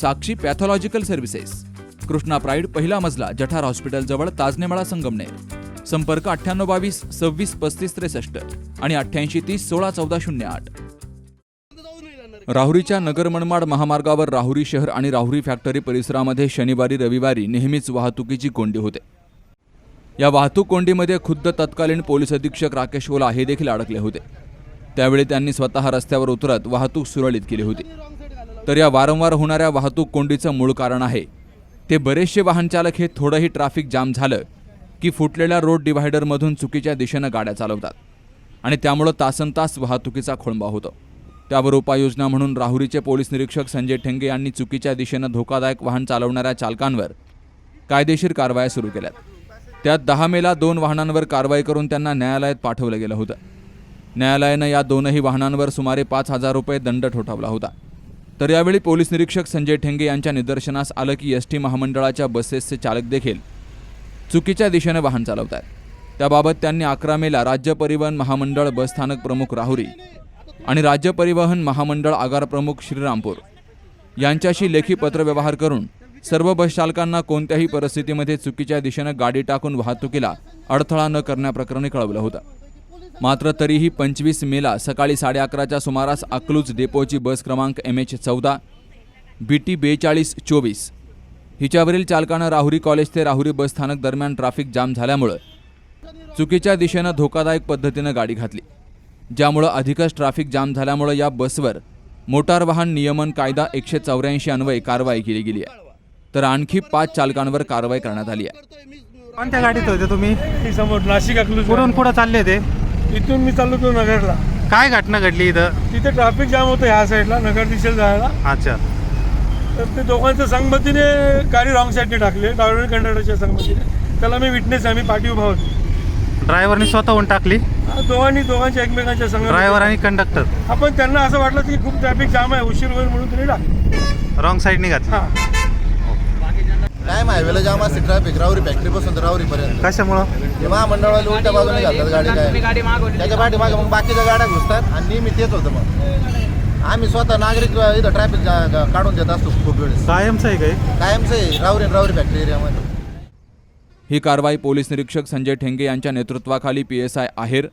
Sakshi pathological services. Krishna pride पहिला मजला जठार hospital जवळ ताजनेमाळा संगमनेर. संपर्क अठ्ठ्याण्णव बावीस सव्वीस पस्तीस त्रेसष्ट आणि अठ्ठ्याऐंशी तीस सोळा चौदा शून्य आठ. राहुरीच्या नगर मनमाड महामार्गावर राहुरी शहर आणि राहुरी फॅक्टरी परिसरामध्ये शनिवारी रविवारी नेहमीच वाहतुकीची कोंडी होते. या वाहतूक कोंडीमध्ये खुद्द तत्कालीन पोलीस अधीक्षक राकेश ओला हे देखील अडकले होते. त्यावेळी त्यांनी स्वतः रस्त्यावर उतरत वाहतूक सुरळीत केली होती. तर या वारंवार होणाऱ्या वाहतूक कोंडीचं मूळ कारण आहे. ते बरेचसे वाहनचालक हे थोडंही ट्रॅफिक जाम झालं की फुटलेल्या रोड डिव्हायडरमधून चुकीच्या दिशेनं गाड्या चालवतात आणि त्यामुळं तासन तास वाहतुकीचा खोळंबा होतो. त्यावर उपाययोजना म्हणून राहुरीचे पोलीस निरीक्षक संजय ठेंगे यांनी चुकीच्या दिशेनं धोकादायक वाहन चालवणाऱ्या चालकांवर कायदेशीर कारवाया सुरू केल्यात. त्यात दहा मेला दोन वाहनांवर कारवाई करून त्यांना न्यायालयात पाठवलं गेलं होतं. न्यायालयानं या दोनही वाहनांवर सुमारे पाच हजार रुपये दंड ठोठावला होता. तर यावेळी पोलीस निरीक्षक संजय ठेंगे यांच्या निदर्शनास आलं की एस टी महामंडळाच्या बसेसचे चालक देखील चुकीच्या दिशेनं वाहन चालवत आहेत त्याबाबत त्यांनी अकरा मेला राज्य परिवहन महामंडळ बसस्थानक प्रमुख राहुरी आणि राज्य परिवहन महामंडळ आगार प्रमुख श्रीरामपूर यांच्याशी लेखी पत्रव्यवहार करून सर्व बसचालकांना कोणत्याही परिस्थितीमध्ये चुकीच्या दिशेनं गाडी टाकून वाहतुकीला अडथळा न करण्याप्रकरणी कळवलं होतं. मात्र तरीही पंचवीस मेला सकाळी साडे अकराच्या सुमारास अकलूज डेपोची बस क्रमांक एम एच चौदा बी टी बेचाळीस चोवीस. हिच्यावरील चालकानं राहुरी कॉलेज ते राहुरी बस स्थानक दरम्यान ट्रॅफिक जाम झाल्यामुळं चुकीच्या दिशेनं धोकादायक पद्धतीनं गाडी घातली ज्यामुळं अधिकच ट्रॅफिक जाम झाल्यामुळं या बसवर मोटार वाहन नियमन कायदा एकशे चौऱ्याऐंशी अन्वये कारवाई केली गेली आहे. तर आणखी पाच चालकांवर कारवाई करण्यात आली आहे. कोणत्या गाडीत होते तुम्ही? ती समोर नाशिक कुठून कुठं चालले ते? इथून मी चाललो तो नगरला. काय घटना घडली इथं? तिथे ट्रॅफिक जाम होतं ह्या साईडला नगर दिशेला जायला. अच्छा. तर ते दोघांच्या संगमतीने गाडी रॉंग साईडने टाकली ड्रायव्हर कंडक्टरच्या संगमतीने त्याला मी विटनेस आहे मी पाठी उभा होतो. ड्रायव्हरनी स्वतःहून टाकली? हा, दोघांनी दोघांच्या एकमेकांच्या संग ड्रायव्हर आणि कंडक्टर आपण त्यांना असं वाटलं की खूप ट्रॅफिक जाम आहे उशीर होईल म्हणून त्यांनी टाक रॉंग साईड निघात हा. कायम हायवेला जाम असते ट्रॅफिक राहुरी फॅक्टरी पासून तर राहुरी पर्यंत. कशामुळं? हे महामंडळाला उलट्या बाजूने घालतात गाडी काय. त्याच्या पाठीमागे मग बाकीच्या गाड्या घुसतात आणि नेहमी तेच होतं मग. आम्ही स्वतः नागरिक इथं ट्रॅफिक काढून देत असतो खूप वेळेस. कायमचं आहे काय कायमचं आहे. राहुरी आणि राहुरी फॅक्टरी एरियामध्ये ही कारवाई पोलीस निरीक्षक संजय ठेंगे यांच्या नेतृत्वाखाली पी एस आय आहेर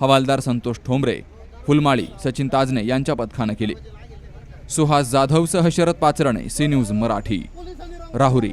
हवालदार संतोष ठोंबरे फुलमाळी सचिन ताजने यांच्या पथकानं केली. सुहास जाधवसह शरद पाचरणे सी न्यूज मराठी. राहुरी